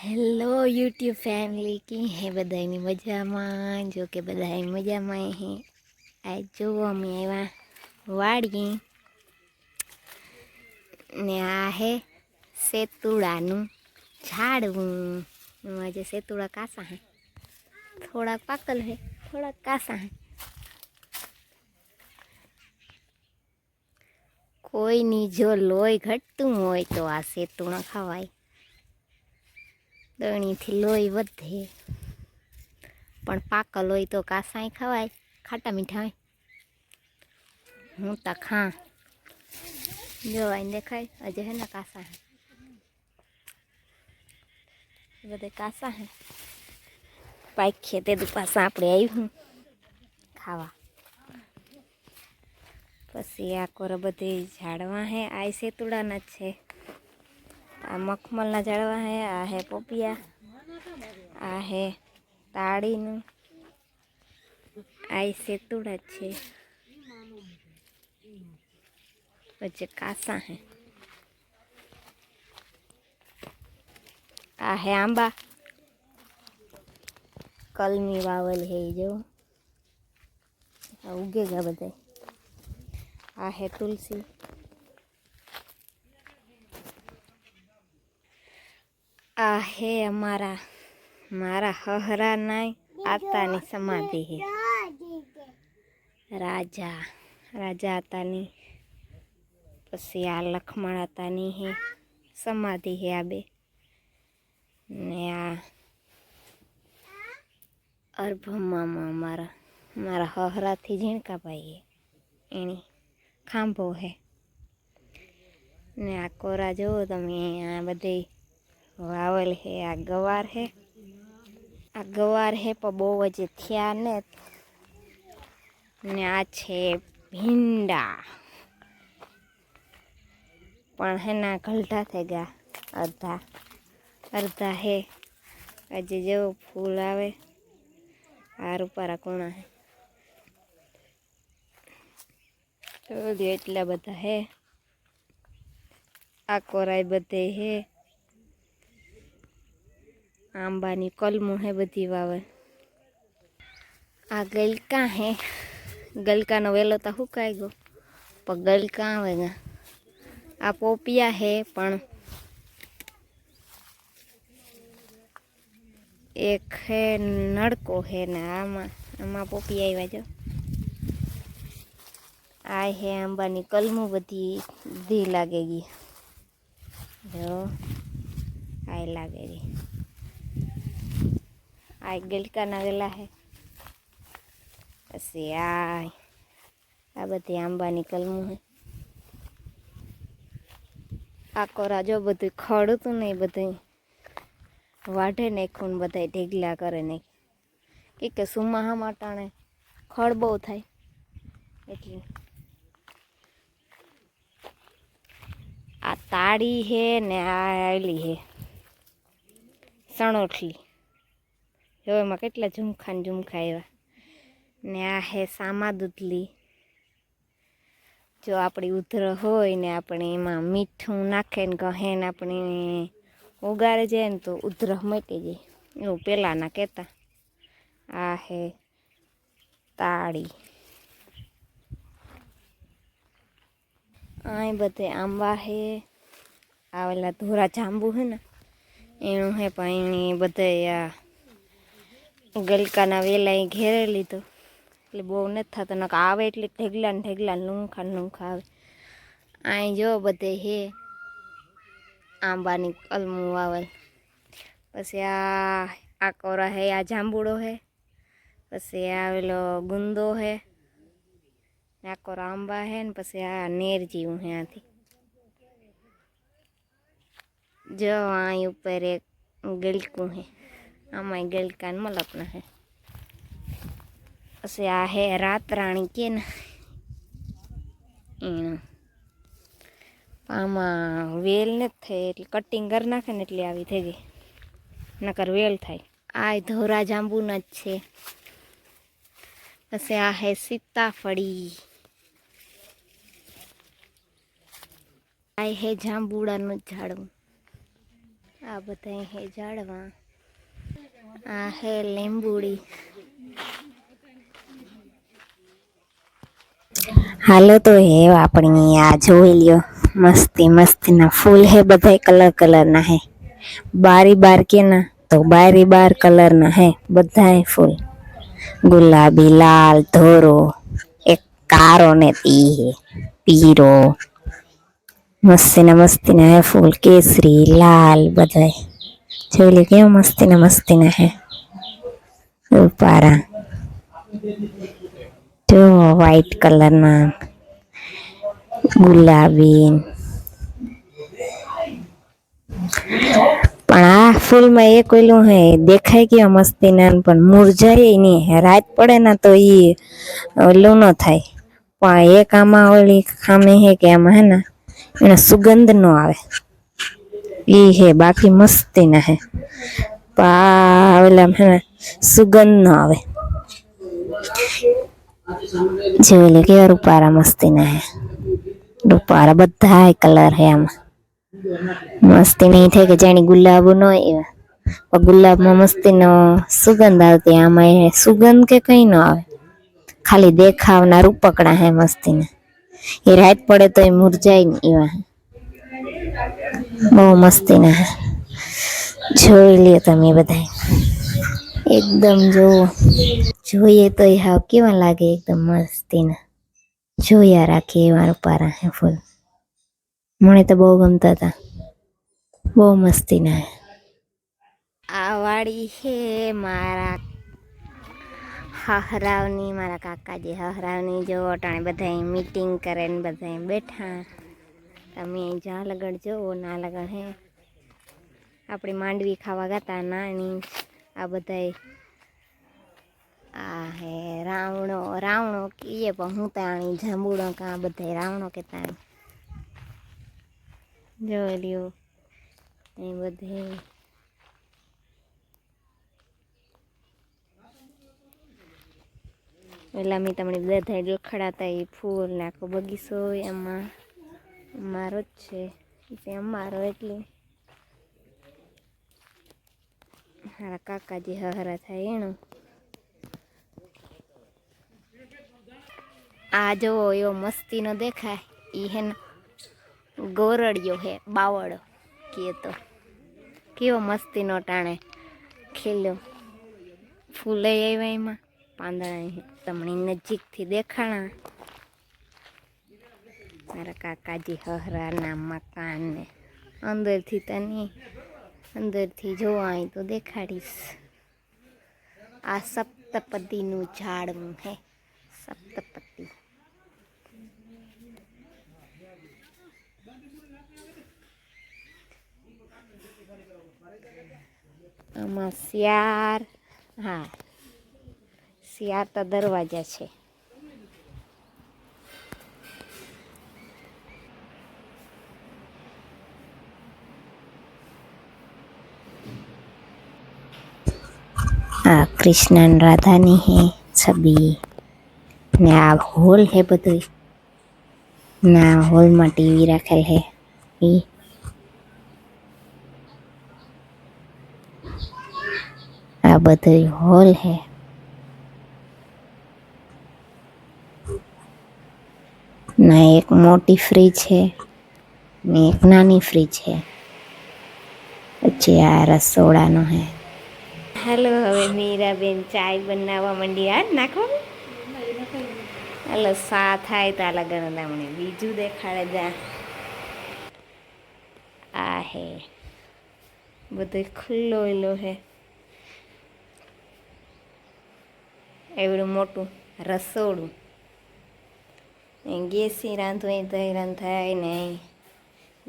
Hello YouTube family કી હે બધાની મજામાં જો કે બધા મજામાં હે આજ જોવો અમે આવ્યા વાડી ને આ હે સેતુડાનું ઝાડવું એમાં આજે સેતુડા કાસા હે થોડાક પાકલ હે થોડાક કાસા હે કોઈની જો લોહી ઘટતું હોય તો આ સેતુણા ખવાય દણીથી લોહી વધે. પણ પાકો લોહી તો કાસાય ખવાય, ખાટા મીઠા હોય. હું તો ખા. જોવાય દેખાય અજે હે ને કાસા હે. બધે કાસા હે. પાખીએ તે પાસા આપણે આવ્યું ખાવા. પછી આ કોર બધી ઝાડવા હે, આ સેતુડાના જ છે. આ મખમલના ઝાડવા હે આ હે પોપિયા આ હે તાળીનું આ સેતુડા જ છે વચ્ચે કાસા હે આ હે આંબા કલમી વાવલ હે ઈ જો આ ઉગેગા બધા આ હે તુલસી આ હે અમારા, મારા હહરા નાય આતાની સમાધિ હે. રાજા રાજા આતાની, પછી આ લખમણ આતાની હે, સમાધિ હે આ બે. ને આ અર્ભમામાં મારા મારા હહરાથી ઝીણકાભાઈ હે, એની ખાંભો હે. ને આ કોરા જુઓ તમે, આ બધી વાવલ હે, આ ગવાર હે. આ ગવાર હે, પણ બહુ જ થયા ને ને આ છે ભીંડા. પણ હેના ઘલટા થઈ ગયા, અડધા. અડધા હે. આજે જેવો ફૂલ આવે. આ રૂપારા કોણા હે. એટલા બધા હે. આ કોરાય બધે હે. આંબાની કલમો હે બધી વાવે આ ગલકા હે. ગલકાનો વેલો તો હુકાઈ ગયો પણ ગલકા આવે ગા આ પોપિયા હે પણ એક હે નડકો હે ને આમાં આમાં પોપિયા આવ્યા જો. આ હે આંબાની કલમો બધી ધી લાગે ગઈ જો આ લાગે ગઈ આ ગલકાના વેલા હે પછી આ આ બધી આંબાની કલમું હે આ કોરા જો બધું ખડ હતું ને એ બધું વાઢે નાખ્યું ને બધા ઢેગલા કરે નાખ કે કે સુમાહા માટાણે ખડ બહુ થાય એટલે આ તાળી હે ને આ આયલી હે સણોઠલી જો એમાં કેટલા ઝુમખા ને ઝુમખા આવ્યા. ને આ હે સામા દૂધલી જો આપણી ઉધર હોય ને આપણે એમાં મીઠું નાખે ને કહે ને આપણે ઉગાડે જાય ને તો ઉધર મટી જાય. એવું પહેલાંના કહેતા. આ હે તાળી. આ બધે આંબા હે આવેલા ધોરા જાંબુ હે ને, એનું હે પણ એ બધે આ ગલકાના વેલા ઘેરે લીધો. એટલે બહુ નથી થતો નક આવે એટલે ઢેગલા ને ઢેગલા લૂંખા ને લૂંખા આવે. અહીં જો બધે હે, આંબાની કલમું વાવેલ. પછી આ આ કોરા હે, આ જાંબુડો હે. પછી આવેલો ગુંદો હે. આ કોરા આંબા હે ને પછી આ નેર જેવું હે આથી. જો અહીં ઉપર એક ગલકું હે. આમાં ગેલકાન મલપના હે. પછી આ હે રાત રાણી કે ને. એનું. આમાં વેલ નથી થઈ એટલે કટિંગ કરી નાખે ને એટલે આવી થઈ ગઈ. નકર વેલ થાય. આ ધોરા જાંબુના જ છે. પછી આ હે સીતાફળી. આ હે જાંબુડાનું ઝાડવું. આ બધા હે ઝાડવા. આ હે લીંબુડી. હાલો તો હે આપણી આ જોઈ લ્યો. મસ્તી મસ્તીના ફૂલ હે બધા કલર કલરના હે. બારી બાર કે ના તો બારી બાર કલરના હે બધા ફૂલ. ગુલાબી, લાલ, ધોરો, એક કારો ને તી હે, પીરો. મસ્તીના મસ્તીના હે ફૂલ. કેસરી, લાલ બધાય. જોઈ લે કેવા મસ્તીના મસ્તીના હે ઉપારા જો વ્હાઈટ કલરના ગુલાબી પણ આ ફૂલમાં એ ઓલું હે દેખાય કેવા મસ્તીના ના પણ મુરઝાય નહીં રાત પડે ને તો એ ઓલું ન થાય પણ એક આમાં ઓલી ખામી હે કે આમાં હે ને એને સુગંધ નો આવે ઈ હે, બાકી મસ્તી ના હે. પા ઓલા હે સુગંધ ન આવે. જોઈ લે, કેવા રૂપારા મસ્તી ના હે. રૂપારા બધા કલર હે આમાં. મસ્તી નહીં થાય કે જાણી ગુલાબ ન એવા. ગુલાબમાં મસ્તીનો સુગંધ આવતી, આમાં એ સુગંધ કે કંઈ ન આવે. ખાલી દેખાવના રૂપકડા હે મસ્તીના. એ રાત પડે તો એ મુરજાય એવા. બહુ મસ્તીના હે જોઈ લ્યો તમે બધા એકદમ જોવો જોઈએ તો એ હાવ કેવા લાગે એકદમ મસ્તીના. જોયા રાખીએ એવા પારા હે ફૂલ. મને તો બહુ ગમતા હતા બહુ મસ્તીના હે. આ વાડી છે મારા હહરાવની, મારા કાકાજી હહરાવની. જો અટાણે બધા મીટિંગ કરે ને બધા બેઠા. તમે જ્યાં લગડ જોવો ના લગડ. હે આપણે માંડવી ખાવા ગાતા, નાની. આ બધાય આ હે રાવણો રાવણો કીએ પણ હું તાણી જાંબુડો કા બધા રાવણો કે તાણી જોઈ લ્યો. એ બધે પેલા મેં તમને બધા લખડાતા એ ફૂલ નાખો બગીચો એમાં. અમારો જ છે. તે અમારો એટલે. મારા કાકાજી હહરા થાય એનું. આ જોવો, એવો મસ્તીનો દેખાય. એ હે ગોરડિયો હે, બાવળો કે તો કેવો મસ્તીનો ટાણે ખીલ્યો. ફૂલે આવ્યા એમાં. પાંદડા તમને નજીકથી દેખાણા. મારા કાકાજી હહરાના મકાન ને અંદરથી તને, અંદરથી જોવા અહીં તો દેખાડીશ. આ સપ્તપદીનું ઝાડવું હે સપ્તપતિ આમાં શિયાર હા શિયાર તો દરવાજા છે. આ કૃષ્ણ રાધાની હે છબી. ને આ હોલ હે બધું ને હોલમાં ટીવી રાખેલ હે. એ આ બધું હોલ હે. ના એક મોટી ફ્રીજ છે ને એક નાની ફ્રીજ છે પછી આ રસોડાનો હે. હાલો, હવે મીરાબેન ચાય બનાવવા માંડી. આ નાખો હાલો, સા થાય તો આ લગન બીજું દેખાડે જા. આ હે. બધું ખુલ્લો એલો હે. એવડું મોટું રસોડું. ગેસી રાંધવું તો હેરાન થાય ને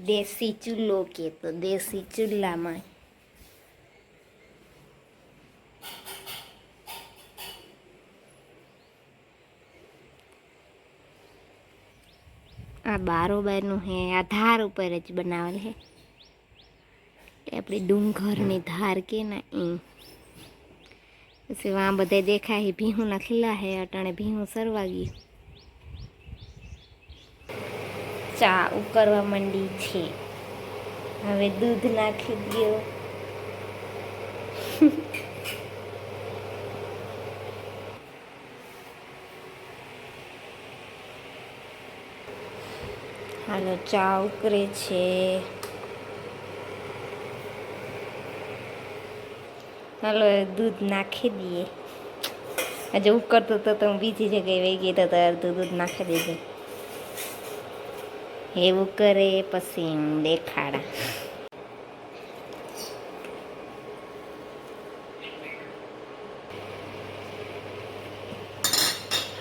દેશી ચૂલો કે તો દેશી ચૂલામાં બારોબારનું હે, આ ધાર ઉપર જ બનાવેલ હે. આપણી ડુંગરની ધાર કે ના એ પછી વાં બધે દેખાય ભીહુંના ખીલા હે, અટાણે ભીહું સરવા ગયું. ચા ઉકરવા માંડી છે. હવે દૂધ નાખી દો હાલો ચા ઉકરે છે. હાલો દૂધ નાખી દઈએ. આજે ઉકળતું તો હું બીજી જગ્યાએ વહી ગઈ તો અડધું દૂધ નાખી દીધું. એવું કરે પછી દેખાડા.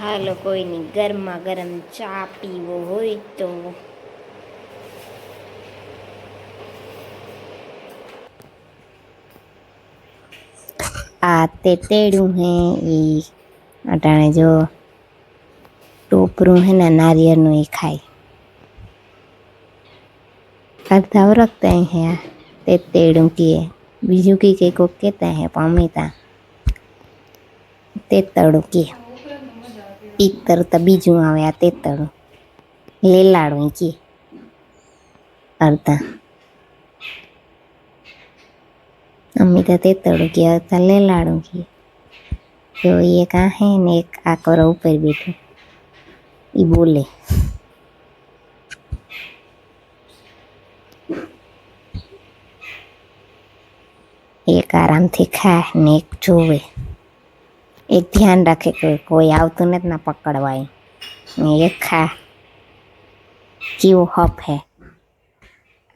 હાલો, કોઈની ગરમા ગરમ ચા પીવો હોય તો આ તે તેડું હે એ અટાણે જો ટોપરું હે ને નારિયેળનું એ ખાય. અડધા ઓળખતા હે તે તેડું કીએ. બીજું કી કંઈ કોક કહેતા હે પણ તે તેતડું કીએ પિત્તર તો બીજું આવે આ તેતડું લેલાડું કીએ. અડધા અમિતા તેતડું કે અડધા લેલાડું કીએ તો એક આ હે ને એક આ કરો ઉપર બેઠું એ બોલે એક આરામથી ખાય ને એક જોવે એક ધ્યાન રાખે કે કોઈ આવતું નથી ના પકડવાય ને એક ખા કેવો હપ હે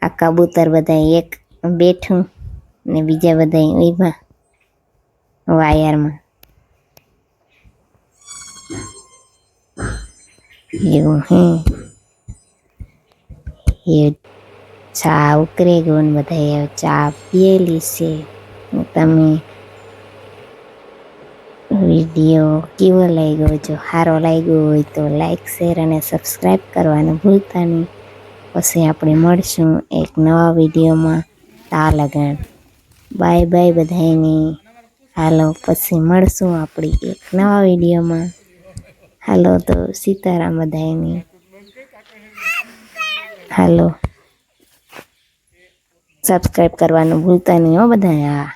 આ કબૂતર બધા એક બેઠું ને બીજા બધા એમાં વાયરમાં. એવું હે. એ ચા ઉકરે ને બધા ચા પીએલી છે. તમે વીડિયો કેવો લાગ્યો? જો સારો લાગ્યો હોય તો લાઈક શેર અને સબસ્ક્રાઈબ કરવાનું ભૂલતા નહીં. પછી આપણે મળશું એક નવા વિડીયોમાં. તા લગન બાય બાય બધાને હાલો, પછી મળશું આપણી એક નવા વિડીયોમાં. હાલો, તો સીતારામ બધાને હાલો. સબસ્ક્રાઈબ કરવાનું ભૂલતા નહીં હો બધા હા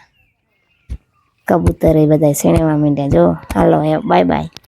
કબૂતર એ બધા શેણવા માંડ્યા. જો, હાલો બાય બાય.